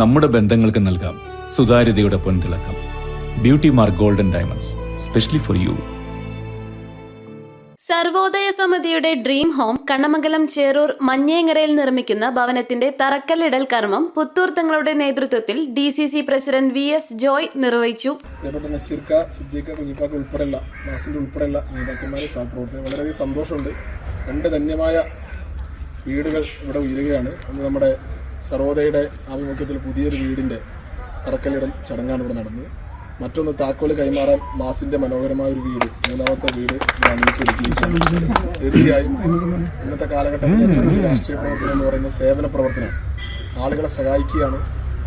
നമ്മുടെ ബന്ധങ്ങൾക്ക് നൽകാം സുതാര്യതയുടെ പൊൻതിളക്കം. Beauty mark golden diamonds specially for you Sarvodaya സമിതിയുടെ ഡ്രീം ഹോം കണ്ണമംഗലം ചേറൂർ മഞ്ഞേങ്ങരയിൽ നിർമ്മിക്കുന്ന ഭവനത്തിന്റെ തറക്കല്ലിടൽ കർമ്മം പുത്തൂർ തങ്ങളുടെ നേതൃത്വത്തിൽ D C C president V S Joy നിർവഹിച്ചു. പ്രിയപ്പെട്ട നസീർക്ക സിദ്ദീഖ കുഞ്ഞിപ്പാക്ക ഉൾപ്പെടെയുള്ള നാസിന്റെ ഉൾപ്പെടെയുള്ള നേതാക്കന്മാരെ സഹപ്രവർത്തകർ വളരെയധികം സന്തോഷമുണ്ട്. രണ്ട് ധന്യമായ വീടുകൾ ഇവിടെ ഉയരുകയാണ്. നമ്മുടെ സർവോദയുടെ ആഭിമുഖ്യത്തിൽ പുതിയൊരു വീടിന്റെ തറക്കല്ലിടൽ ചടങ്ങാണ് ഇവിടെ നടന്നത്. മറ്റൊന്ന് താക്കോൽ കൈമാറാൻ മാസിന്റെ മനോഹരമായ ഒരു വീട് മൂന്നാമത്തെ വീട്. തീർച്ചയായും ഇന്നത്തെ കാലഘട്ടത്തിൽ രാഷ്ട്രീയ പ്രവർത്തനം എന്ന് പറയുന്ന സേവന പ്രവർത്തനം ആളുകളെ സഹായിക്കുകയാണ്.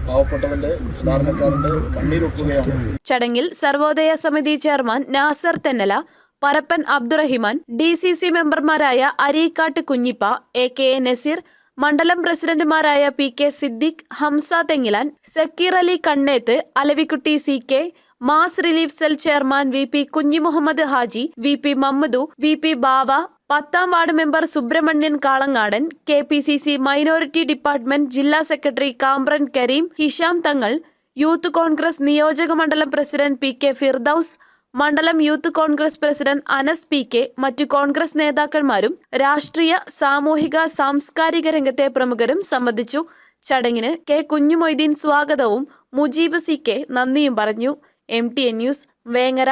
പാവപ്പെട്ടവന്റെ സാധാരണക്കാരന്റെ കണ്ണീരൊക്കുകയാണ് ചടങ്ങിൽ സർവോദയ സമിതി chairman Nasar Thennala Parappan Abdurahiman D C C മെമ്പർമാരായ Areekkatt Kunjippa A K A Naseer മണ്ഡലം പ്രസിഡന്റുമാരായ P K Siddique Hamza Thengilan Zakir Ali Kanneth Alavikutty C K mass relief cell chairman V P Kunjimuhammed Haji V P Mammadu V P Bava പത്താം ward member Subramanian Kalangadan K P C C minority department ജില്ലാ secretary Kampran Kareem Hisham Thangal youth Congress നിയോജക മണ്ഡലം president P K Firdous മണ്ഡലം youth Congress president Anas P K മറ്റു കോൺഗ്രസ് നേതാക്കന്മാരും രാഷ്ട്രീയ സാമൂഹിക സാംസ്കാരിക രംഗത്തെ പ്രമുഖരും സംബന്ധിച്ചു. ചടങ്ങിന് കെ കുഞ്ഞുമൊയ്തീൻ സ്വാഗതവും മുജീബ് സി കെ നന്ദിയും പറഞ്ഞു. M T N news Vengara.